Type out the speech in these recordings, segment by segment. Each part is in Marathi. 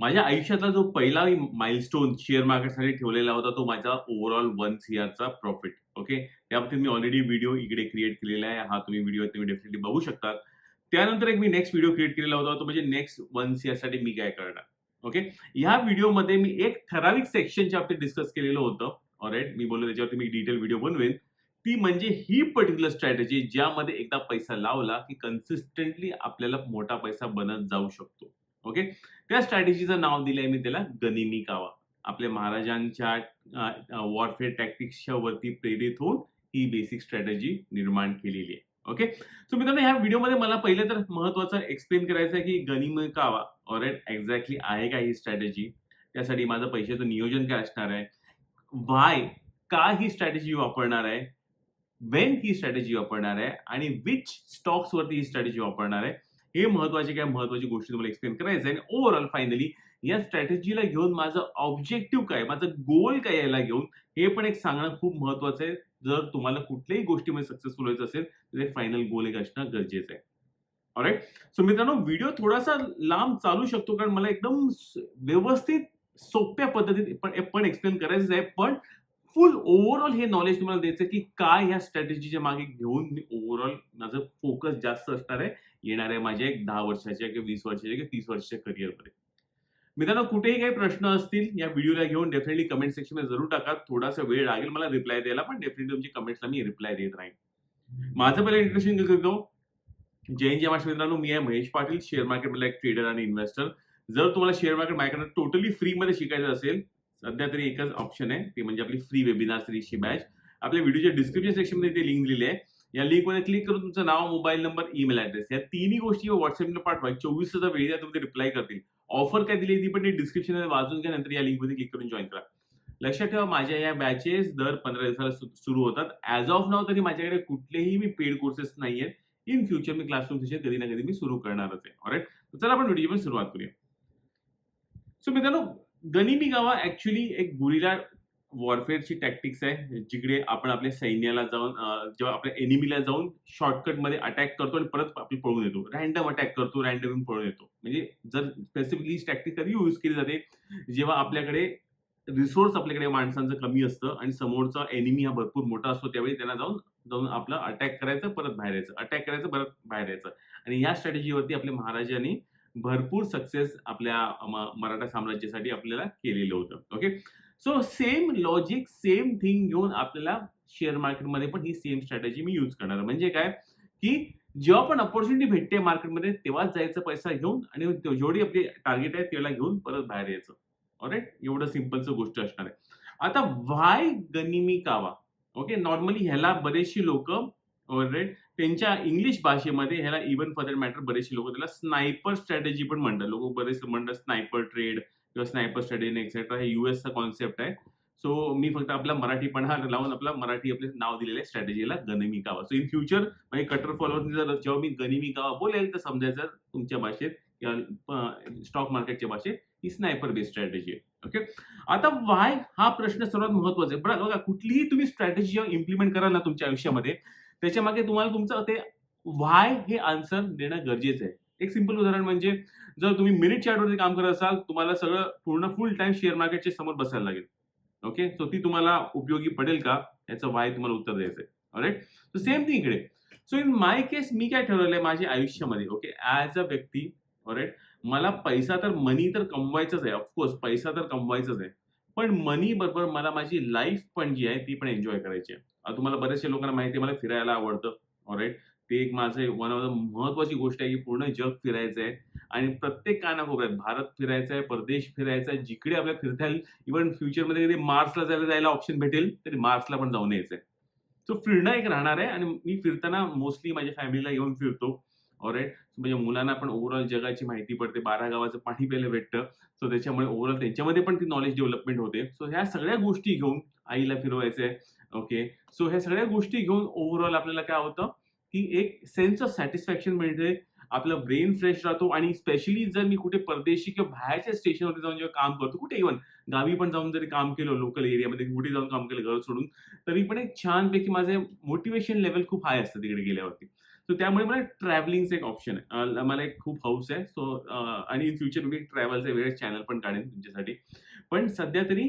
माझ्या आयुष्यातला जो पहिला माइलस्टोन शेअर मार्केटसाठी ठेवलेला होता तो माझा ओव्हरऑल वन सीआरचा प्रॉफिट ओके त्याबाबतीत मी ऑलरेडी व्हिडिओ इकडे क्रिएट केलेला आहे. हा तुम्ही व्हिडिओ तुम्ही डेफिनेटली बघू शकता त्यानंतर एक मी नेक्स्ट व्हिडिओ क्रिएट केलेला होता तो म्हणजे नेक्स्ट वन सीआरसाठी मी काय करणार? ओके ह्या व्हिडिओमध्ये मी एक ठराविक सेक्शनच्या बाबतीत डिस्कस केलेलं होतं. ऑलराईट मी बोललो त्याच्यावरती मी डिटेल व्हिडिओ बनवेन. ती म्हणजे ही पर्टिक्युलर स्ट्रॅटेजी ज्यामध्ये एकदा पैसा लावला की कन्सिस्टंटली आपल्याला मोठा पैसा बनत जाऊ शकतो. ओके? त्या स्ट्रॅटेजीचं नाव दिलंय मी त्याला गनिमी कावा. आपल्या महाराजांच्या वॉरफेअर टॅक्टिक्सच्या वरती प्रेरित होऊन ही बेसिक स्ट्रॅटेजी निर्माण केलेली आहे. ओके? सो मित्रांनो ह्या व्हिडिओमध्ये मला पहिलं तर महत्वाचं एक्सप्लेन करायचं आहे की गनिमी कावा ऑरेट एक्झॅक्टली आहे का ही स्ट्रॅटेजी त्यासाठी माझं पैशाचं नियोजन काय असणार आहे? वाय का ही स्ट्रॅटेजी वापरणार आहे? वेन ही स्ट्रॅटेजी वापरणार आहे? आणि विच स्टॉक्सवरती ही स्ट्रॅटेजी वापरणार आहे? हे महत्त्वाचे काय महत्वाची गोष्टी तुम्हाला एक्सप्लेन करायचं आहे आणि ओव्हरऑल फायनली या स्ट्रॅटेजीला घेऊन माझं ऑब्जेक्टिव्ह काय माझं गोल काय याला घेऊन हे पण एक सांगणं खूप महत्वाचं आहे. जर तुम्हाला कुठल्याही गोष्टीमध्ये सक्सेसफुल व्हायचं असेल तर एक फायनल गोल एक असणं गरजेचं आहे. ऑलराईट सो मित्रांनो व्हिडिओ थोडासा लांब चालू शकतो कारण मला एकदम व्यवस्थित सोप्या पद्धतीत पण पण एक्सप्लेन करायचं आहे. पण फुल ओव्हरऑल हे नॉलेज तुम्हाला द्यायचं की काय ह्या स्ट्रॅटेजीच्या मागे घेऊन मी ओव्हरऑल माझं फोकस जास्त असणार आहे. येणाऱ्या माझ्या एक दहा वर्षाच्या किंवा वीस वर्षाच्या किंवा तीस वर्षाच्या करिअरमध्ये मित्रांनो कुठेही काही प्रश्न असतील या व्हिडिओला घेऊन डेफिनेटली कमेंट सेक्शनमध्ये जरूर टाका. थोडासा वेळ लागेल मला रिप्लाय द्यायला पण डेफिनेटली तुमची कमेंट्सला मी रिप्लाय देत राहीन. माझं पहिलं इंट्रोडक्शन करतो जैन जय माझ्या मित्रांनो. मी आहे महेश पाटील शेअर मार्केटमधला एक ट्रेडर आणि इन्व्हेस्टर जर तुम्हाला शेअर मार्केट माझ्याकडे टोटली फ्रीमध्ये शिकायचं असेल सध्या तरी एकच ऑप्शन आहे. ते म्हणजे आपली फ्री वेबिनार सिरीजची बॅच आपल्या व्हिडिओच्या डिस्क्रिप्शन सेक्शनमध्ये ते लिंक दिली आहे. या लिंकमध्ये क्लिक करून तुमचं नाव मोबाईल नंबर ईमेल ऍड्रेस या तिन्ही गोष्टी व्हॉट्सअपला पाठवा. चोवीस तासा वेळ तुम्ही रिप्लाय करतील. ऑफर काय दिली ती पण डिस्क्रिप्शनमध्ये वाचून घ्या नंतर या लिंकमध्ये क्लिक करून जॉईन करा. लक्षात ठेवा माझ्या या बॅचेस दर पंधरा दिवसाला सुरू होतात. ऍज ऑफ नाव तरी माझ्याकडे कुठलेही मी पेड कोर्सेस नाही आहेत इन फ्युचर मी क्लासरूम सेशन कधी ना कधी मी सुरू करणारच आहे. ऑरेट चला आपण व्हिडिओ पण सुरुवात करूया. सो मित्रांनो गनिमी गावा ऍक्च्युली एक गुरिला वॉरफेअरची टॅक्टिक्स आहे जिकडे आपण आपल्या सैन्याला जाऊन जेव्हा आपल्या एनिमीला जाऊन शॉर्टकटमध्ये अटॅक करतो आणि परत आपण पळून येतो. रॅन्डम अटॅक करतो रॅन्डम पळून येतो. म्हणजे जर स्पेसिफिकली टॅक्टिक कधी यूज केली जाते जेव्हा आपल्याकडे रिसोर्स आपल्याकडे माणसांचं कमी असतं आणि समोरचा एनिमी हा भरपूर मोठा असतो त्यावेळी त्यांना जाऊन जाऊन आपलं अटॅक करायचं परत बाहेर यायचं. अटॅक करायचं परत बाहेर यायचं. आणि या स्ट्रॅटेजीवरती आपल्या महाराजांनी भरपूर सक्सेस आपल्या मराठा साम्राज्यासाठी आपल्याला केलेलं होतं. Okay so same logic same thing घेऊन आपल्याला शेअर मार्केटमध्ये पण ही सेम स्ट्रॅटेजी मी यूज करणार म्हणजे काय? की जेव्हा पण ऑपॉर्च्युनिटी भेटते मार्केटमध्ये तेव्हाच जायचं पैसा घेऊन आणि जेवढी आपली टार्गेट आहे त्याला घेऊन परत बाहेर यायचं. ऑरेट एवढं सिम्पलच गोष्ट असणार आहे. आता व्हाय गनिमी कावा. ओके नॉर्मली ह्याला बरेचशी लोक ऑलरेट त्यांच्या इंग्लिश भाषेमध्ये ह्याला इव्हन फॉर दॅट मॅटर बरेचसे लोक त्याला स्नायपर स्ट्रॅटेजी पण म्हणतात. लोक बरेच म्हणतात स्नायपर ट्रेड किंवा स्नायपर स्टडी एक्सेट्रा हे युएसचा कॉन्सेप्ट आहे. सो मी फक्त आपला मराठीपणा लावून आपला मराठी आपले नाव दिलेलं आहे स्ट्रॅटेजीला गनिमी कावा. सो इन फ्युचर म्हणजे कटर फॉलोअर जर जेव्हा मी गनिमी कावा बोलेल तर समजायचं तुमच्या भाषेत किंवा स्टॉक मार्केटच्या भाषेत ही स्नायपर बेस्ड स्ट्रॅटेजी आहे. ओके आता वाय हा प्रश्न सर्वात महत्त्वाचा आहे? बरं बघा कुठलीही तुम्ही स्ट्रॅटेजी जेव्हा इम्प्लिमेंट कराल ना तुमच्या आयुष्यामध्ये त्याच्यामागे तुम्हाला तुमचं ते वाय हे आन्सर देणं गरजेचं आहे. एक सिंपल उदाहरण म्हणजे जर तुम्ही मिनिट चार्टवरती काम करत असाल तुम्हाला सगळं पूर्ण फुल टाइम शेअर मार्केटच्या समोर बसायला लागेल. ओके सो ती तुम्हाला उपयोगी पडेल का? याचं वाय तुम्हाला उत्तर द्यायचं आहे. राईट सो सेम थिंग इकडे. सो इन माय केस मी काय ठरवलंय माझ्या आयुष्यामध्ये? ओके ऍज अ व्यक्ती ऑरेट मला पैसा तर मनी तर कमवायचाच आहे. ऑफकोर्स पैसा तर कमवायचाच आहे. पण मनी बरोबर मला माझी लाईफ पण जी आहे ती पण एन्जॉय करायची आहे. तुम्हाला बरेचशे लोकांना माहिती आहे मला फिरायला आवडतं. ऑरेट ते एक माझं वन ऑफ द महत्वाची गोष्ट आहे की पूर्ण जग फिरायचं आहे. आणि प्रत्येक कानाकोपऱ्यात भारत फिरायचा आहे परदेश फिरायचा आहे जिकडे आपल्याला फिरता येईल इव्हन फ्युचरमध्ये कधी मार्सला जायला जायला ऑप्शन भेटेल तरी मार्सला पण जाऊन यायचंय. सो फिरणं एक राहणार आहे आणि मी फिरताना मोस्टली माझ्या फॅमिलीला घेऊन फिरतो. ऑलराईट म्हणजे मुलांना पण ओव्हरऑल जगाची माहिती पडते. बारा गावाचं पाणी प्यायला भेटतं. सो त्याच्यामुळे ओव्हरऑल त्यांच्यामध्ये पण ती नॉलेज डेव्हलपमेंट होते. सो ह्या सगळ्या गोष्टी घेऊन आईला फिरवायचं आहे ओके सो ह्या सगळ्या गोष्टी घेऊन ओव्हरऑल आपल्याला काय होतं? की एक सेन्स ऑफ सॅटिस्फॅक्शन मिळते. आपलं ब्रेन फ्रेश राहतो आणि स्पेशली जर मी कुठे परदेशी किंवा बाहेरच्या स्टेशनवरती जाऊन जेव्हा काम करतो कुठे इव्हन गावी पण जाऊन जरी काम केलं लोकल एरियामध्ये कुठे जाऊन काम केलं घर सोडून तरी पण एक छानपैकी माझे मोटिवेशन लेवल खूप हाय असतं तिकडे गेल्यावरती. सो त्यामुळे मला ट्रॅव्हलिंगचं एक ऑप्शन आहे. मला एक खूप हौस आहे. सो आणि इन फ्युचर मी ट्रॅव्हलचे वेगळे चॅनल पण काढेन तुमच्यासाठी. पण सध्या तरी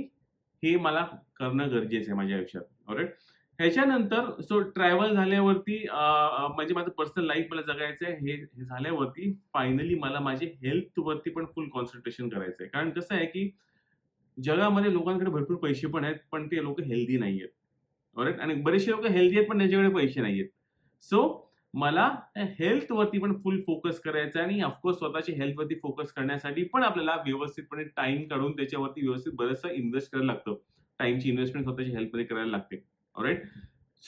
हे मला करणं गरजेचं आहे माझ्या आयुष्यात. ऑलराईट ह्याच्यानंतर सो ट्रॅव्हल झाल्यावरती म्हणजे माझं पर्सनल लाईफ मला जगायचं आहे हे झाल्यावरती फायनली मला माझे हेल्थवरती पण फुल कॉन्सन्ट्रेशन करायचं आहे कारण कसं आहे की जगामध्ये लोकांकडे भरपूर पैसे पण आहेत पण ते लोक हेल्दी नाही आहेत ऑलराईट आणि बरेचसे लोक हेल्दी आहेत पण त्यांच्याकडे पैसे नाही आहेत सो मला हेल्थवरती पण फुल फोकस करायचा आणि ऑफकोर्स स्वतःच्या हेल्थवरती फोकस करण्यासाठी पण आपल्याला व्यवस्थितपणे टाइम काढून त्याच्यावरती व्यवस्थित बरंचसं इन्व्हेस्ट करायला लागतं. टाइमची इन्व्हेस्टमेंट स्वतःच्या हेल्थमध्ये करायला लागते. राईट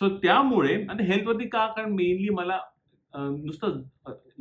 सो त्यामुळे आता हेल्थवरती का? कारण मेनली मला नुसतं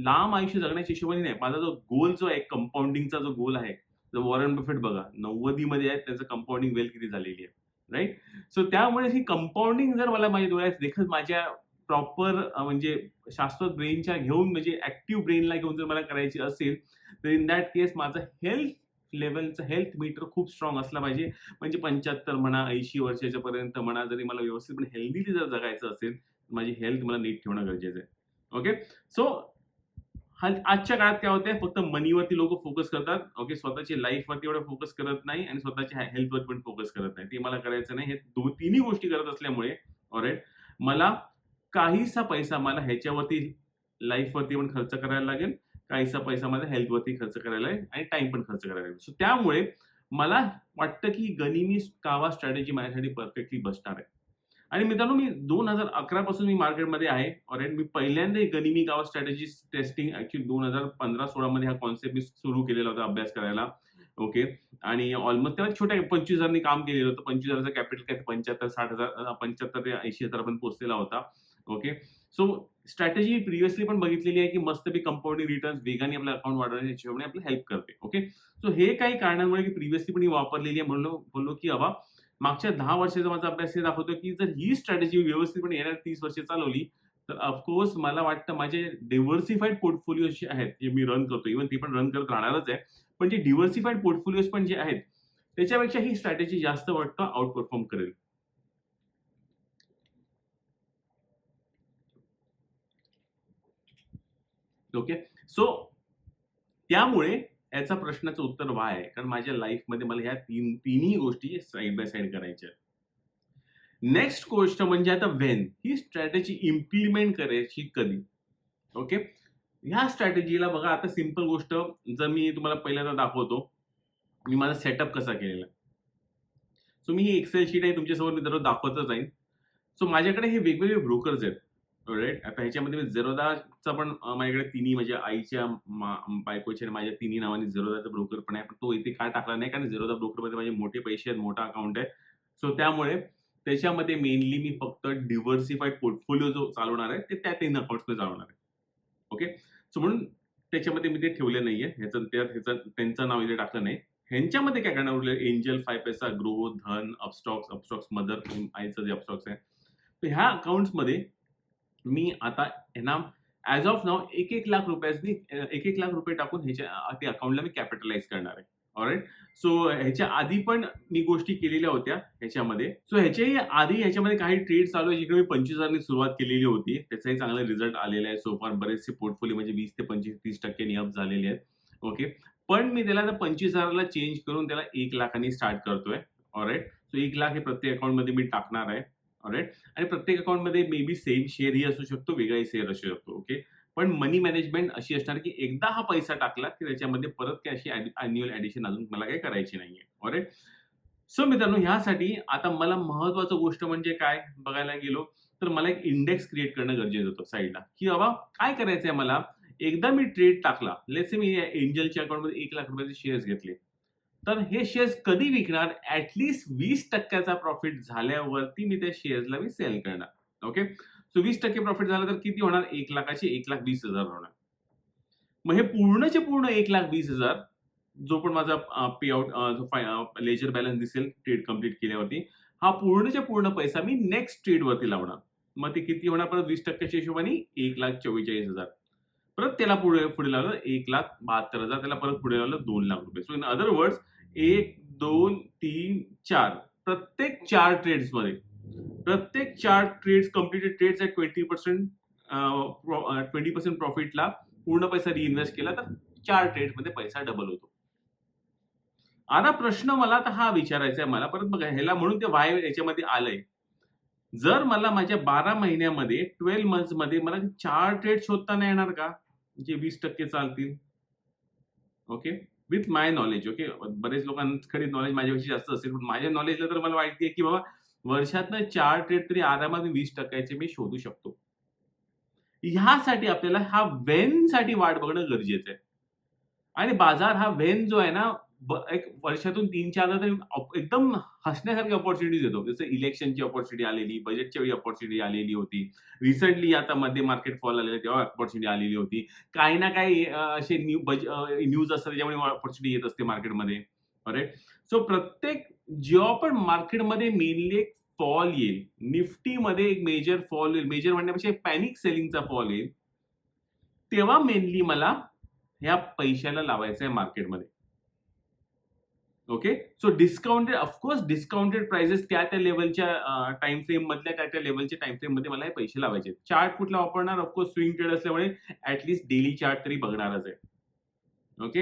लांब आयुष्य जगण्याच्या हिशोबाने नाही. माझा जो गोल जो आहे कंपाऊंडिंगचा जो गोल आहे जो वॉरन बफेट बघा नव्वदीमध्ये आहे त्याचं कंपाऊंडिंग वेल किती झालेली आहे. राईट सो त्यामुळे ही कंपाऊंडिंग जर मला माझ्या डोळ्यात देखत माझ्या प्रॉपर म्हणजे शाश्वत ब्रेनच्या घेऊन म्हणजे ऍक्टिव्ह ब्रेनला घेऊन जर मला करायची असेल तर इन दॅट केस माझं हेल्थ लेवलचं हेल्थ मीटर खूप स्ट्रॉंग असला पाहिजे. म्हणजे पंच्याहत्तर म्हणा ऐंशी वर्षाच्या पर्यंत म्हणा जरी मला व्यवस्थितपणे हेल्दीली जर जगायचं असेल तर माझी हेल्थ मला नीट ठेवणं गरजेचं आहे. ओके सो आजच्या काळात काय होतंय? फक्त मनीवरती लोक फोकस करतात. ओके स्वतःची लाईफवरती एवढं फोकस करत नाही आणि स्वतःच्या हेल्थवर पण फोकस करत नाही. ते मला करायचं नाही. हे दो तिन्ही गोष्टी करत असल्यामुळे ऑरेट मला काहीसा पैसा मला ह्याच्यावरती लाईफवरती पण खर्च करायला लागेल. काहीसा पैसा माझा हेल्थवरती खर्च करायला आहे आणि टाइम पण खर्च करायला आहे सो त्यामुळे मला वाटतं की गनिमी कावा स्ट्रॅटेजी माझ्यासाठी परफेक्टली बसणार आहे. आणि मित्रांनो मी दोन हजार अकरा पासून मी मार्केटमध्ये आहे. ऑलराईट मी पहिल्यांदा गनिमी कावा स्ट्रॅटेजी टेस्टिंग ऍक्च्युली दोन हजार पंधरा सोळा मध्ये हा कॉन्सेप्ट मी सुरू केलेला होता अभ्यास करायला. ओके आणि ऑलमोस्ट तेव्हा छोट्या पंचवीस हजारांनी काम केलेलं होतं. पंचवीस हजाराचं कॅपिटल काय? पंच्याहत्तर साठ हजार पंच्याहत्तर ते ऐंशी हजारापर्यंत पोहोचलेला होता. ओके सो स्ट्रॅटेजी प्रिव्हियसली पण बघितलेली आहे की मस्तपैकी कंपाऊंडिंग रिटर्न्स वेगाने आपलं अकाउंट वाढवण्याच्या हिशोबाने आपल्याला हेल्प करते ओके सो हे काही कारणांमुळे की प्रिव्हियसली पण ही वापरलेली आहे म्हणलो बोललो की बाबा मागच्या दहा वर्षाचा माझा अभ्यास हे दाखवतो की जर ही स्ट्रॅटेजी व्यवस्थितपणे येणार तीस वर्ष चालवली तर ऑफकोर्स मला वाटतं माझे डिव्हर्सिफाईड पोर्टफोलिओ जे आहेत जे मी रन करतो इव्हन ते पण रन करत राहणारच आहे पण जे डिव्हर्सिफाईड पोर्टफोलिओज पण जे आहेत त्याच्यापेक्षा ही स्ट्रॅटेजी जास्त वाटतं आउट परफॉर्म करेल. ओके सो त्यामुळे याचा प्रश्नाचं उत्तर वाय आहे. कारण माझ्या लाईफमध्ये मला ह्या तीन तिन्ही गोष्टी साईड बाय साईड करायच्या नेक्स्ट गोष्ट म्हणजे आता वेन ही स्ट्रॅटेजी इम्प्लिमेंट करायची कधी? ओके ह्या स्ट्रॅटेजीला बघा आता सिंपल गोष्ट जर मी तुम्हाला पहिल्यांदा दाखवतो मी माझा सेटअप कसा केलेला? सो मी ही एक्सेल शीट आहे तुमच्यासमोर मी दररोज दाखवतच जाईन सो माझ्याकडे हे वेगवेगळे ब्रोकर्स आहेत. राईट आता ह्याच्यामध्ये मी झेरोदाचा पण माझ्याकडे तिन्ही माझ्या आईच्या बायकोच्या आणि माझ्या तिन्ही नावाने झेरोदाचा ब्रोकर पण आहे. पण तो इथे काय टाकला नाही कारण झेरोदा ब्रोकरमध्ये माझे मोठे पैसे आहेत मोठा अकाउंट आहे. सो त्यामुळे त्याच्यामध्ये मेनली मी फक्त डिव्हर्सिफाईड पोर्टफोलिओ जो चालवणार आहे ते त्या तीन अकाउंट्समध्ये चालवणार आहे. ओके सो म्हणून त्याच्यामध्ये मी ते ठेवले नाहीये. ह्याचं त्यात ह्याचं त्यांचं नाव इथे टाकलं नाही. ह्यांच्यामध्ये काय करणार उरलं एंजल फाय पैसा Groww Dhan Upstox Upstox mother आईचं जे अपस्टॉक्स आहे. तर ह्या अकाउंट्समध्ये मी आता ह्यांना ऍज ऑफ नाव एक एक लाख रुपयानी एक एक लाख रुपये टाकून ह्याच्या ते अकाउंटला मी कॅपिटलाइज करणार आहे. ऑलराईट सो ह्याच्या आधी पण मी गोष्टी केलेल्या होत्या ह्याच्यामध्ये. सो ह्याच्याही आधी ह्याच्यामध्ये काही ट्रेड चालू आहे जिकडे मी पंचवीस हजारनी सुरुवात केलेली होती. त्याचाही चांगला रिझल्ट आलेला आहे. सोफार बरेचसे पोर्टफोलिओ म्हणजे वीस ते पंचवीस तीस टक्के अप झालेले आहेत. ओके पण मी त्याला आता पंचवीस हजाराला चेंज करून त्याला एक लाखांनी स्टार्ट करतोय. ऑलराईट सो एक लाख हे प्रत्येक अकाउंटमध्ये मी टाकणार आहे. ऑलराईट आणि प्रत्येक अकाउंटमध्ये मे बी सेम शेअरही असू शकतो वेगळाही शेअर असू शकतो ओके पण मनी मॅनेजमेंट अशी असणार की एकदा हा पैसा टाकला की त्याच्यामध्ये परत काही अशी अॅन्युअल ऍडिशन अजून मला काही करायची नाहीये. ऑलराईट सो मित्रांनो ह्यासाठी आता मला महत्वाचं गोष्ट म्हणजे काय बघायला गेलो तर मला एक इंडेक्स क्रिएट करणं गरजेचं होतं साईडला की बाबा काय करायचंय मला? एकदा मी ट्रेड टाकला लेट्स मी एंजलच्या अकाउंटमध्ये एक लाख रुपयाचे शेअर्स घेतले. तर हे शेअर्स कधी विकणार? ऍटलिस्ट वीस टक्क्याचा प्रॉफिट झाल्यावरती मी त्या शेअर्सला मी सेल करणार. ओके सो वीस टक्के प्रॉफिट झालं तर किती होणार? एक लाखाचे एक लाख वीस हजार होणार. मग हे पूर्णचे पूर्ण एक लाख वीस हजार जो पण माझा पे आउट लेजर बॅलन्स दिसेल ट्रेड कंप्लीट केल्यावरती हा पूर्णच्या पूर्ण पैसा मी नेक्स्ट ट्रेड वरती लावणार. मग ते किती होणार? परत वीस टक्क्याच्या हिशोबाने एक लाख चव्वेचाळीस हजार. परत त्याला पुढे पुढे लावलं एक लाख बहात्तर हजार. त्याला परत पुढे लावलं दोन लाख रुपये. सो इन अदर वर्ड्स एक दोन तीन चार. प्रत्येक चार ट्रेड्समध्ये. प्रत्येक चार trades completed trades at twenty percent twenty percent प्रॉफिटला पूर्ण पैसा रिइन्व्हेस्ट केला तर चार ट्रेडमध्ये पैसा डबल होतो. आता प्रश्न मला तर हा विचारायचा आहे मला. परत बघा ह्याला म्हणून ते वाय याच्यामध्ये आलंय. जर मला माझ्या बारा महिन्यामध्ये ट्वेल्व मंथ्समध्ये मला चार ट्रेड शोधता नाही येणार का? जे वीस टक्के चालतील. Okay with my knowledge okay बरेच लोकांकडे नॉलेज माझ्यापेक्षा जास्त असेल पण माझ्या नॉलेजला तर मला माहिती आहे की बाबा वर्षातनं चार ट्रेड तरी आरामात वीस टक्क्याचे मी शोधू शकतो. ह्यासाठी आपल्याला हा वेन साठी वाट बघणं गरजेचं आहे. आणि बाजार हा वेन जो आहे ना एक वर्षातून तीन चार तरी एकदम हसण्यासारखी ऑपॉर्च्युनिटीज येतो. जसं इलेक्शनची ऑपॉर्च्युनिटी आलेली बजेटच्या वेळी ऑपॉर्च्युनिटी आलेली होती. रिसेंटली आता मध्ये मार्केट फॉल आलेलं तेव्हा ऑपॉर्च्युनिटी आलेली होती. काही ना काही असे न्यू बज न्यूज असतात त्याच्यामुळे ऑपॉर्च्युनिटी येत असते मार्केटमध्ये राईट सो प्रत्येक जेव्हा पण मार्केटमध्ये मेनली एक फॉल येईल निफ्टीमध्ये एक मेजर फॉल येईल मेजर म्हणण्यापेक्षा पॅनिक सेलिंगचा फॉल येईल तेव्हा मेनली मला ह्या पैशाला लावायचं आहे मार्केटमध्ये okay so discounted of course discounted prices त्या त्या लेवलच्या टाइम फ्रेम मधल्या त्या त्या लेवलच्या टाइम फ्रेममध्ये मला हे पैसे लावायचे चार्ट कुठला वापरणार? ऑफकोर्स स्विंग ट्रेड असल्यामुळे ऍटलीस्ट डेली चार्ट तरी बघणारच आहे. ओके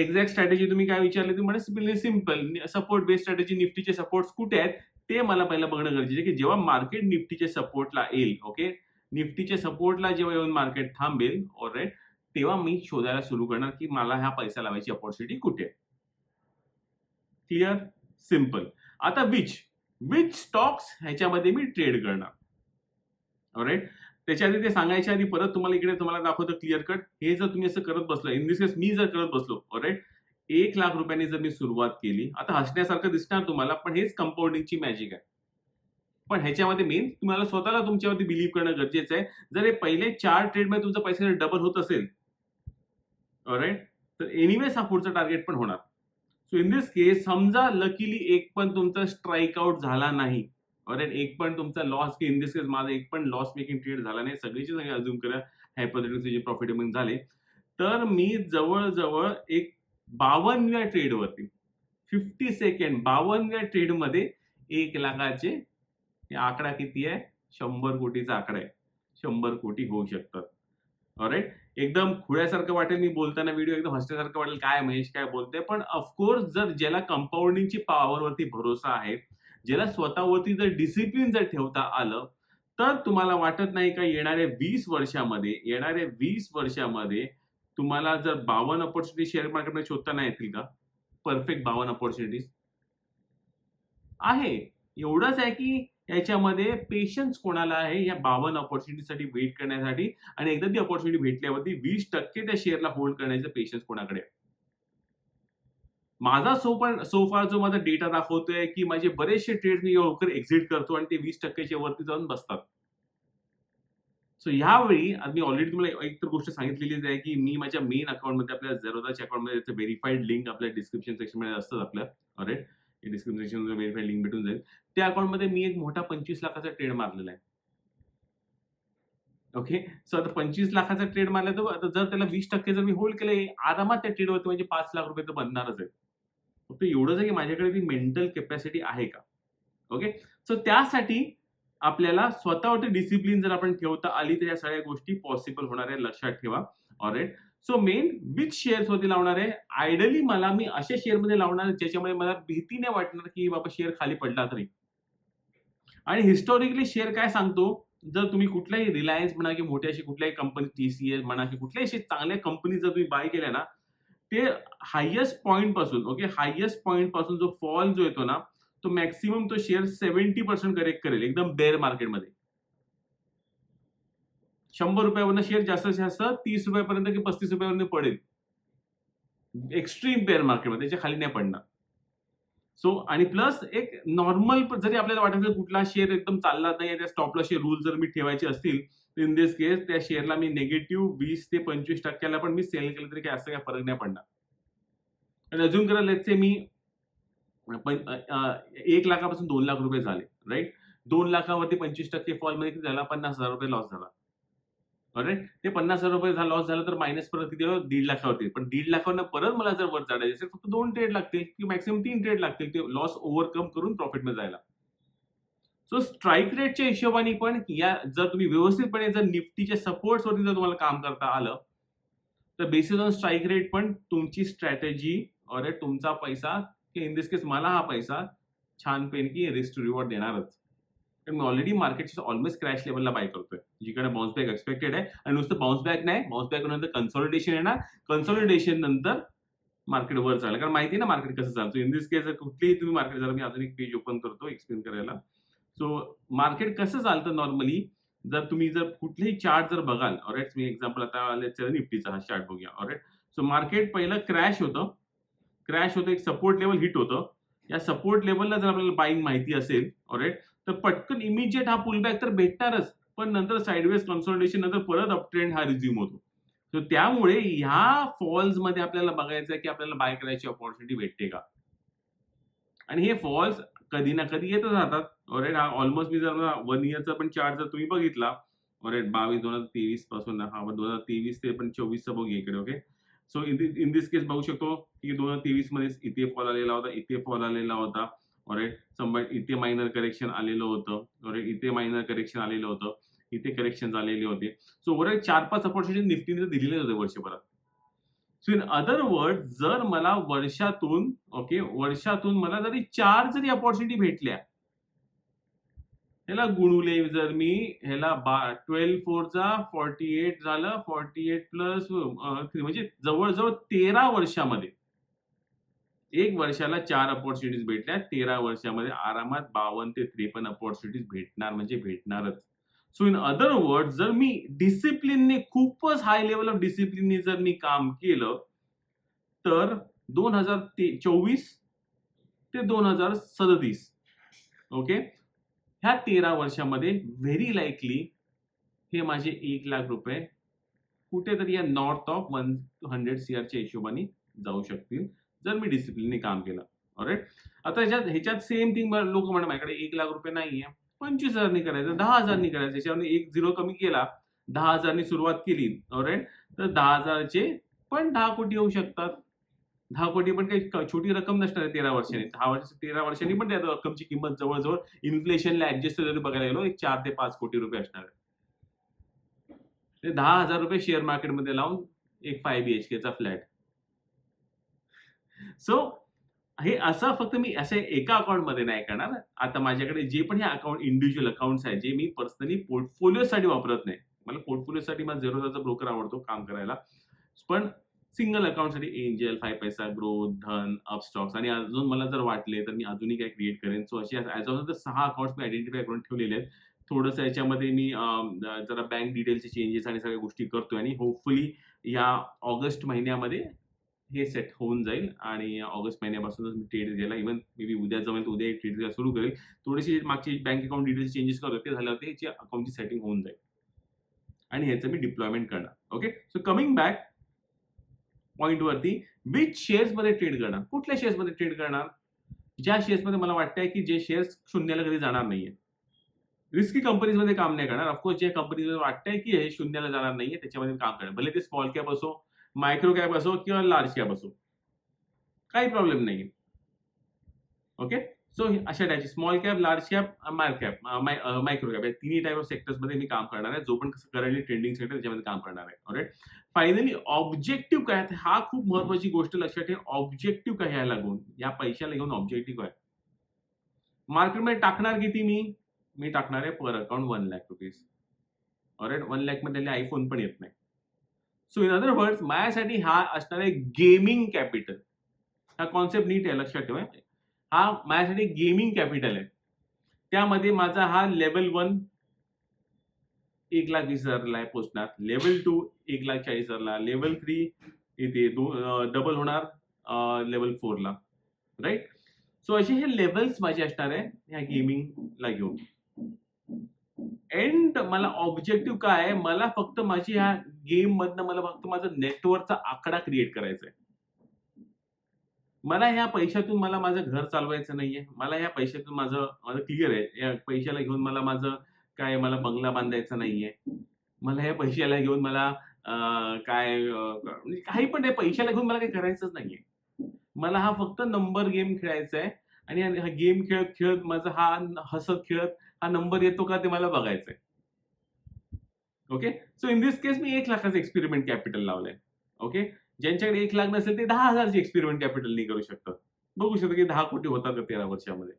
एक्झॅक्ट स्ट्रॅटेजी तुम्ही काय विचारले तुम्ही म्हणजे सिंपल सपोर्ट बेस्ड स्ट्रॅटेजी निफ्टीचे सपोर्ट कुठे आहेत? ते मला पहिलं बघणं गरजेचं की जेव्हा मार्केट निफ्टीच्या सपोर्टला येईल ओके निफ्टीच्या सपोर्टला जेव्हा येऊन मार्केट थांबेल ऑलराईट तेव्हा मी शोधायला सुरू करणार की मला ह्या पैसा लावायची ऑपॉर्च्युनिटी कुठे आहे. क्लिअर सिंपल आता विच विच स्टॉक्स ह्याच्यामध्ये मी ट्रेड करणार? राईट त्याच्या आधी ते सांगायच्या आधी परत तुम्हाला इकडे तुम्हाला दाखवतो क्लिअर कट हे जर तुम्ही असं करत बसलो इन दिस केस मी जर करत बसलो राईट एक लाख रुपयांनी जर मी सुरुवात केली आता हसण्यासारखं दिसणार तुम्हाला पण हेच कंपाऊंडिंगची मॅजिक आहे. पण ह्याच्यामध्ये मेन तुम्हाला स्वतःला तुमच्यावरती बिलीव्ह करणं गरजेचं आहे. जर हे पहिले चार ट्रेडमध्ये तुमचा पैसा डबल होत असेल राईट तर एनिवेज हा पुढचा टार्गेट पण होणार. सो इन दिस केस समजा लकीली एक पण तुमचा स्ट्राईक आउट झाला नाही. एक पण तुमचा लॉस की इन दिस केस माझा एक पण लॉस मेकिंग ट्रेड झाला नाही. सगळीचे सगळे अजून करा हायपोथेटिक्सचे जे प्रॉफिटेबल झाले. तर मी जवळजवळ एक बावनव्या ट्रेडवरती फिफ्टी सेकंड बावनव्या ट्रेडमध्ये एक लाखाचे आकडा किती आहे? शंभर कोटीचा आकडा आहे. शंभर कोटी होऊ शकतात. ऑरेट एकदम खुळ्यासारखं वाटेल मी बोलताना व्हिडिओ एकदम हसण्यासारखं वाटेल काय महेश काय बोलते पण ऑफकोर्स जर ज्याला कंपाऊंडिंगची पॉवरवरती भरोसा आहे ज्याला स्वतःवरती जर डिसिप्लिन जर ठेवता आलं तर तुम्हाला वाटत नाही का येणाऱ्या वीस वर्षामध्ये येणाऱ्या वीस वर्षामध्ये तुम्हाला जर बावन्न ऑपॉर्च्युनिटी शेअर मार्केटमध्ये शोधता नाही येतील का? परफेक्ट बावन्न ऑपॉर्च्युनिटीज आहे. एवढंच आहे की याच्यामध्ये पेशन्स कोणाला आहे? या बावन ऑपॉर्च्युनिटीसाठी वेट करण्यासाठी. आणि एकदा ती ऑपॉर्च्युनिटी भेटल्यावरती वीस टक्के त्या शेअरला होल्ड करण्याचे पेशन्स कोणाकडे माझा सोफार सोफार जो माझा डेटा दाखवतोय की माझे बरेचसे ट्रेड मी लवकर एक्झिट करतो आणि ते वीस टक्क्याच्या वरती जाऊन बसतात. सो ह्यावेळी मी ऑलरेडी तुम्हाला एक तर गोष्ट सांगितलेलीच आहे की मी माझ्या मेन अकाउंटमध्ये आपल्या झेरोदाच्या अकाउंटमध्ये व्हेरीफाईड लिंक आपल्या डिस्क्रिप्शन सेक्शनमध्ये असतात आपल्या ऑरेट डिस्क्रिप्शन व्हेरीफाईड लिंक भेटून जाईल त्या अकाउंटमध्ये मी एक मोठा पंचवीस लाखाचा ट्रेड मारलेला आहे. ओके सो आता पंचवीस लाखाचा ट्रेड मारला तर जर त्याला वीस टक्के जर मी होल्ड केले आरामात त्या ट्रेडवरती म्हणजे पाच लाख रुपये तर बनणारच आहे फक्त एवढंच आहे की माझ्याकडे ती मेंटल कॅपॅसिटी आहे का? ओके सो त्यासाठी आपल्याला स्वतःवरती डिसिप्लिन जर आपण ठेवता आली तर या सगळ्या गोष्टी पॉसिबल होणार आहे लक्षात ठेवा. Alright so main which shares वरती लावणार आहे? आयडली मला मी अशा शेअरमध्ये लावणार ज्याच्यामुळे ज्याच्यामध्ये मला भीती नाही वाटणार की बाबा शेअर खाली पडला तरी. आणि हिस्टॉरिकली शेअर काय सांगतो? जर तुम्ही कुठल्याही रिलायन्स म्हणा की मोठ्या अशी कुठल्याही कंपनी टीसीएस म्हणा की कुठल्याही अशी चांगल्या कंपनी जर तुम्ही बाय केल्या ना ते हायेस्ट पॉईंटपासून ओके हायेस्ट पॉईंटपासून जो फॉल जो येतो ना तो मॅक्सिमम तो शेअर सेव्हन्टी पर्सेंट करेक्ट करेल एकदम बेअर मार्केटमध्ये शंभर रुपयावरनं शेअर जास्तीत जास्त तीस रुपयापर्यंत की पस्तीस रुपयावरनं पडेल. एक्स्ट्रीम बेअर मार्केटमध्ये त्याच्याखाली नाही पडणार. सो आणि प्लस एक नॉर्मल जरी आपल्याला वाटत कुठला शेअर एकदम चालला नाही त्या स्टॉपला शेअर रूल जर मी ठेवायचे असतील इन दिस केस त्या शेअरला मी नेगेटिव्ह वीस ते पंचवीस टक्क्याला पण मी सेल केलं तरी काय असं काय फरक नाही पडणार. आणि अजून करा लेटचे मी एक लाखापासून दोन लाख रुपये झाले राईट दोन लाखावरती पंचवीस टक्के फॉलमध्ये झाला पन्नास हजार रुपये लॉस झाला. राईट ते पन्नास हजार रुपये लॉस झाला तर मायनस परत किती दीड लाखावरती पण दीड लाखावर परत मला जर वर चढायचे असेल फक्त दोन ट्रेड लागतील किंवा मॅक्सिमम तीन ट्रेड लागतील ते लॉस ओव्हरकम करून प्रॉफिटमध्ये जायला. सो स्ट्राईक रेटच्या हिशोबाने पण या जर तुम्ही व्यवस्थितपणे जर निफ्टीच्या सपोर्ट्स वरती जर तुम्हाला काम करता आलं तर बेसिस ऑन स्ट्राईक रेट पण तुमची स्ट्रॅटेजी और तुमचा पैसा इन दिस केस मला हा पैसा छानपैकी रिस्क रिवॉर्ड देणारच. तर मी ऑलरेडी मार्केटच्या ऑलमोस्ट क्रॅश लेवलला बाय करतोय. जिकडे बाउन्स बॅक एक्सपेक्टेड आहे आणि नुसतं बाउन्स बॅक नाही बाउन्स बॅक नंतर कन्सॉलिडेशन येणार कन्सॉलिडेशन नंतर मार्केट वर चालेल. कारण माहिती ना मार्केट कसं चालतं. इन दिस केस कुठलीही तुम्ही मार्केट झालं मी अजून एक पेज ओपन करतो एक्सप्लेन करायला. सो मार्केट कसं चालतं नॉर्मली जर तुम्ही जर कुठलेही चार्ट जर बघाल ऑरेट मी एक्झाम्पल आता निफ्टीचा हा चार्ट बघूया ऑरेट सो मार्केट पहिलं क्रॅश होतं. क्रॅश होतं एक सपोर्ट लेवल हिट होतं. या सपोर्ट लेवलला जर आपल्याला बाईंग माहिती असेल ऑरेट तर पटकन इमिजिएट हा पुलबॅक तर भेटणारच. पण नंतर साईडवेज कन्सोल्टेशन नंतर परत अपट्रेंड हा रिझ्यूम होतो. तर त्यामुळे ह्या फॉल्समध्ये आपल्याला बघायचं आहे की आपल्याला बाय करायची ऑपॉर्च्युनिटी भेटते का? आणि हे फॉल्स कधी ना कधी येतच राहतात. ऑरेट हा ऑलमोस्ट मी जर वन इयरचा पण चार्ट जर तुम्ही बघितला ऑरेट बावीस दोन हजार तेवीसपासून हा दोन हजार तेवीस ते पण चोवीसचा बघूया इकडे okay so in this case बघू शकतो की दोन हजार तेवीसमध्ये इथे फॉल आलेला होता इथे फॉल आलेला होता. ऑरेट इथे मायनर करेक्शन आलेलं होतं. ऑरेट इथे मायनर करेक्शन आलेलं होतं. इथे करेक्शन झालेले होते. सो ओव्हरऑल चार पाच अपॉर्च्युनिटी निफ्टीने दिलेले होते वर्षभरात. सो इन अदर वर्ड जर मला वर्षातून ओके वर्षातून मला जरी चार जरी अपॉर्च्युनिटी भेटल्या ह्याला गुणुले जर मी ह्याला बा ट्वेल्व फोरचा फॉर्टी एट झालं फॉर्टी एट प्लस म्हणजे जवळजवळ तेरा वर्षामध्ये एक वर्षाला चार अपॉर्च्युनिटीज भेटल्या. तेरा वर्षामध्ये आरामात बावन्न ते त्रेपन्न अपॉर्च्युनिटीज भेटणार म्हणजे भेटणारच. सो इन अदर वर्ड जर मी डिसिप्लिनने खूपच हाय लेवल ऑफ डिसिप्लिनने जर मी काम केलं तर दोन हजार ते चोवीस ते दोन हजार सदतीस ओके ह्या तेरा वर्षामध्ये व्हेरी लाईकली हे माझे एक लाख रुपये कुठेतरी या नॉर्थ ऑफ वन हंड्रेड सीआरच्या हिशोबाने जाऊ शकतील. जर मी डिसिप्लिनने काम केलं ऑरेट आता ह्याच्यात ह्याच्यात सेम थिंग लोक म्हणतात माझ्याकडे एक लाख रुपये नाहीये. पंचवीस हजारनी करायचं दहा हजारनी करायचं. याच्यावर एक झिरो कमी केला दहा हजारनी सुरुवात केली ऑरेट तर दहा हजारचे पण दहा कोटी होऊ शकतात. दहा कोटी पण काही छोटी रक्कम नसणार आहे तेरा वर्षांनी. दहा वर्ष तेरा वर्षांनी पण त्या रक्कमची किंमत जवळजवळ इन्फ्लेशनला ऍडजस्ट जर बघायला गेलो एक चार ते पाच कोटी रुपये असणार आहे. ते दहा हजार रुपये शेअर मार्केटमध्ये लावून एक फाय बी एच केचा फ्लॅट सो हे असं फक्त मी असे एका अकाउंटमध्ये नाही करणार. आता माझ्याकडे जे पण हे अकाउंट इंडिव्हिज्युअल अकाउंट्स आहेत जे मी पर्सनली पोर्टफोलिओसाठी वापरत नाही. मला पोर्टफोलिओसाठी मला झेरोदाचा ब्रोकर आवडतो काम करायला. पण single अकाउंटसाठी Angel five paisa Groww Dhan Upstox आणि अजून मला जर वाटले तर मी अजूनही काय क्रिएट करेन. सो असे ॲज ऑफ सहा अकाउंट्स मी आयडेंटिफाय करून ठेवलेले आहेत. थोडंसं याच्यामध्ये मी जरा बँक डिटेल्सचे चेंजेस आणि सगळ्या गोष्टी करतोय आणि होपफुली या ऑगस्ट महिन्यामध्ये हे सेट होऊन जाईल आणि ऑगस्ट महिन्यापासूनच मी ट्रेड घ्यायला इव्हन मे बी उद्या जमेल तर उद्या ट्रेड घ्यायला सुरू करेल. थोडेसे मागचे बँक अकाउंट डिटेल्स चेंजेस करतो ते झाल्यावरती याची अकाउंटची सेटिंग होऊन जाईल. आणि ह्याचं मी डिप्लॉयमेंट करणार. ओके सो कमिंग बॅक पॉईंटवरती विच शेअर्समध्ये ट्रेड करणार? कुठल्या शेअर्समध्ये ट्रेड करणार? ज्या शेअर्समध्ये मला वाटतंय की जे शेअर्स शून्याला कधी जाणार नाहीये. रिस्की कंपनीजमध्ये काम नाही करणार. ऑफकोर्स ज्या कंपनीज वाटतंय की हे शून्याला जाणार नाहीये त्याच्यामध्ये काम करणार. भले ते स्मॉल कॅप असो मायक्रो कॅप असो किंवा लार्ज कॅप असो. काही प्रॉब्लेम नाही ओके सो अशा टाईपची small cap large cap my cap micro cap या तिन्ही टाईप ऑफ सेक्टर्समध्ये मी काम करणार आहे. जो पण करंटली ट्रेंडिंग सेक्टर त्याच्यामध्ये काम करणार आहे. ऑलरेट फायनली ऑब्जेक्टिव्ह काय हा खूप महत्वाची गोष्ट लक्षात ठेव. ऑब्जेक्टिव्ह काय ह्याला लागून या पैशाला घेऊन ऑब्जेक्टिव्ह काय? मार्केटमध्ये टाकणार किती मी? मी टाकणार आहे per account one lakh rupees alright one लॅकमध्ये iPhone पण येत नाही. सो इन अदर वर्ड्स माझ्यासाठी हा असणार आहे गेमिंग कॅपिटल हा कॉन्सेप्ट नीट आहे लक्षात ठेवा. हा माझ्यासाठी गेमिंग कॅपिटल आहे. त्यामध्ये माझा हा लेवल वन एक लाख वीस हजारला आहे पोचणार. लेवल टू एक लाख चाळीस हजारला. लेवल थ्री इथे दोन डबल होणार लेवल फोरला राईट सो असे हे लेवल्स माझे असणार आहे ह्या गेमिंगला घेऊन. एंड मला ऑब्जेक्टिव्ह काय आहे? मला फक्त माझी ह्या गेम मधनं मला फक्त माझा नेटवर्कचा आकडा क्रिएट करायचा आहे मला ह्या पैशातून मला माझं घर चालवायचं नाहीये. मला ह्या पैशातून माझं माझं क्लिअर आहे. या पैशाला घेऊन मला माझं काय मला बंगला बांधायचा नाहीये. मला ह्या पैशाला घेऊन मला काय म्हणजे काही पण पैशाला घेऊन मला काही करायचंच नाहीये. मला हा फक्त नंबर गेम खेळायचा आहे आणि हा गेम खेळत खेळत माझा हा हसत खेळत हा नंबर येतो का ते मला बघायचंय. Okay. So in this case मी एक लाखाचं एक्सपेरिमेंट कॅपिटल लावलंय. ओके. ज्यांच्याकडे एक लाख नसेल ते 10,000 ची एक्सपेरिमेंट कॅपिटलनी करू शकतात. बघू शकतो की दहा कोटी होतात का 13 वर्षामध्ये.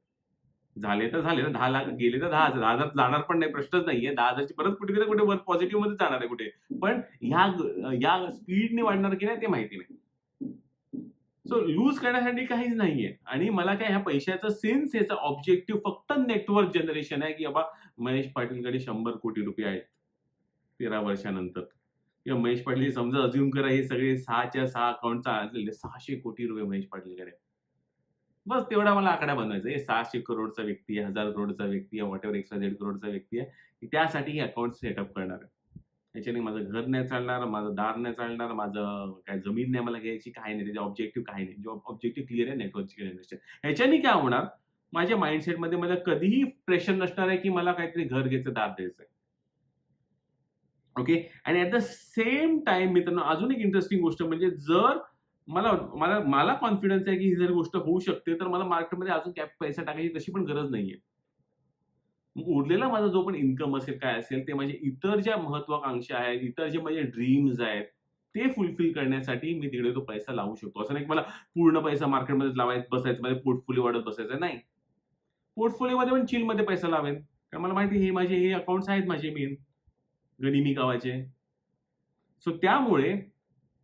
झाले तर झाले ना दहा लाख गेले तर दहा हजार दहा हजार जाणार पण नाही प्रश्नच नाहीये. दहा हजारची परत कुठे कुठे पॉझिटिव्हमध्ये जाणार आहे कुठे. पण ह्या या स्पीडने वाढणार की नाही ते माहिती नाही. सो लूज करण्यासाठी काहीच नाहीये आणि मला काय ह्या पैशाचा सेन्स याचा ऑब्जेक्टिव्ह फक्त नेटवर्क जनरेशन आहे, की बाबा महेश पाटीलकडे शंभर कोटी रुपये आहेत. 13 वर्षानंतर किंवा महेश पाटील समजा अज्युम करा हे सगळे 6च्या 6 अकाउंटचा असलेले सहाशे कोटी रुपये महेश पाटीलकडे. बस तेवढा मला आकडा बनवायचा आहे. सहाशे करोडचा व्यक्ती आहे, हजार करोडचा व्यक्ती आहे, व्हॉटएव्हर एक्स-वाय-झेड करोडचा व्यक्ती आहे. त्यासाठी हे अकाउंट सेटअप करणार आहे. ह्याच्याने माझं घर नाही चालणार, माझं दार नाही चालणार, माझं काय जमीन नाही मला घ्यायची, काही नाही. त्याचे ऑब्जेक्टिव्ह काही नाही. ऑब्जेक्टिव्ह क्लिअर आहे नेटवर्कची जनरेशन. ह्याच्याने काय होणार? माझ्या माइंडसेटमध्ये मला कधीही प्रेशर नसणार आहे, की मला काहीतरी घर घ्यायचं, दार द्यायचंय. ओके. आणि ॲट द सेम टाइम मित्रांनो अजून एक इंटरेस्टिंग गोष्ट म्हणजे जर मला मला मला कॉन्फिडन्स आहे, की ही जर गोष्ट होऊ शकते, तर मला मार्केटमध्ये अजून कॅप पैसा टाकायची तशी पण गरज नाहीये. मग उरलेला माझा जो पण इन्कम असेल, काय असेल, ते माझे इतर ज्या महत्वाकांक्षा आहेत, इतर जे माझे ड्रीम्स आहेत, ते फुलफिल करण्यासाठी मी तिकडे तो पैसा लावू शकतो. असं नाही मला पूर्ण पैसा मार्केटमध्ये लावायचा बसायचं, माझे पोर्टफोलिओ वाढत बसायचं नाही. पोर्टफोलिओमध्ये पण चिलमध्ये पैसा लावेन. कारण मला माहिती हे माझे हे अकाउंट्स आहेत माझे मेन गनिमी गावाचे. सो त्यामुळे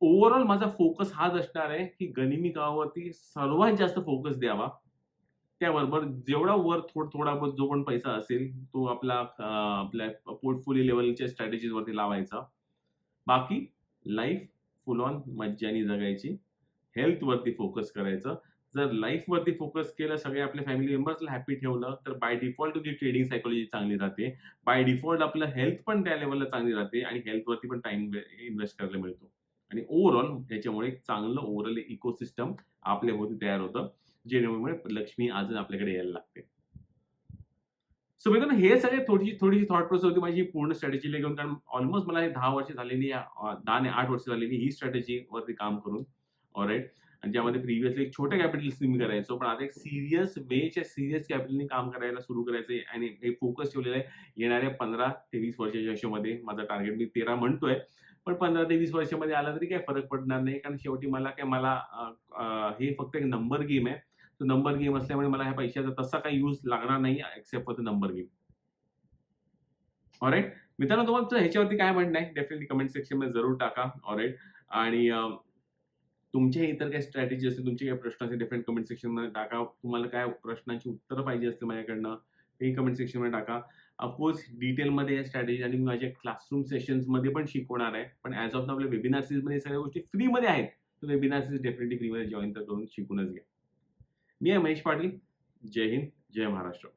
ओव्हरऑल माझा फोकस हाच असणार आहे, की गनिमी गावावरती सर्वात जास्त फोकस द्यावा. त्याबरोबर जेवढा वर थोड थोडा जो पण पैसा असेल, तो आपला आपल्या पोर्टफोलिओ स्ट्रॅटेजीस वरती लावायचा. बाकी लाईफ फुल ऑन मज्जानी जगायची. हेल्थ वरती फोकस करायचं. जर लाईफ वरती फोकस केलं, सगळे आपल्या फॅमिली मेंबर्सला हॅपी ठेवलं, तर बाय डिफॉल्ट तुझी ट्रेडिंग सायकोलॉजी चांगली राहते. बाय डिफॉल्ट आपलं हेल्थ पण त्या लेवलला चांगली राहते आणि हेल्थ वरती पण टाइम इन्व्हेस्ट करायला मिळतो. आणि ओव्हरऑल त्याच्यामुळे एक चांगलं ओव्हरऑल इकोसिस्टम आपल्याभोवती तयार होतं. जेणेमुळे लक्ष्मी अजून आपल्याकडे यायला लागते. सो मित्रांनो हे सगळे थोडीशी थोडीशी थॉट प्रोसेस होती माझी पूर्ण स्ट्रॅटेजीला घेऊन कारण ऑलमोस्ट मला हे 10 वर्ष झालेली दहा 10 नाही 8 वर्ष झालेली ही स्ट्रॅटेजीवरती काम करून. ऑलराईट आणि ज्यामध्ये प्रिव्हियसली एक छोट्या कॅपिटल मी करायचो. पण आता एक सिरियस वेच्या सिरियस कॅपिटलने काम करायला सुरू करायचंय आणि हे फोकस ठेवलेलं आहे. येणाऱ्या 15 ते वीस वर्षाच्या आयुष्यामध्ये माझा टार्गेट मी 13 म्हणतोय. पण 15 ते वीस वर्षामध्ये आला तरी काही फरक पडणार नाही. कारण शेवटी मला काय मला हे फक्त एक नंबर गेम आहे. तो नंबर गेम असल्यामुळे मला ह्या पैशाचा तसा काही यूज लागणार नाही except for the number game. Alright मित्रांनो तुम्हाला ह्याच्यावरती काय म्हणणं आहे? डेफिनेटली कमेंट सेक्शनमध्ये जरूर टाका. ऑरेट आणि तुमच्या तुमचे इतर काही स्ट्रॅटेजी असतील, तुमचे काही प्रश्न असतील डेफिनेट कमेंट सेक्शनमध्ये टाका. तुम्हाला काय प्रश्नांची उत्तरं पाहिजे असतील माझ्याकडनं, तेही कमेंट सेक्शनमध्ये टाका. अफकोर्स डिटेलमध्ये या स्ट्रॅटेजी आणि मी माझ्या क्लासरूम सेशन्समध्ये पण शिकवणार आहे. पण ॲज ऑफ द आपल्या वेबिनार सिरीजमध्ये सगळ्या गोष्टी फ्रीमध्ये आहेत. तर वेबिनार सिरीज डेफिनेटली फ्रीमध्ये जॉईन तर करून शिकूनच घ्या. मी आहे महेश पाटील. जय हिंद, जय महाराष्ट्र.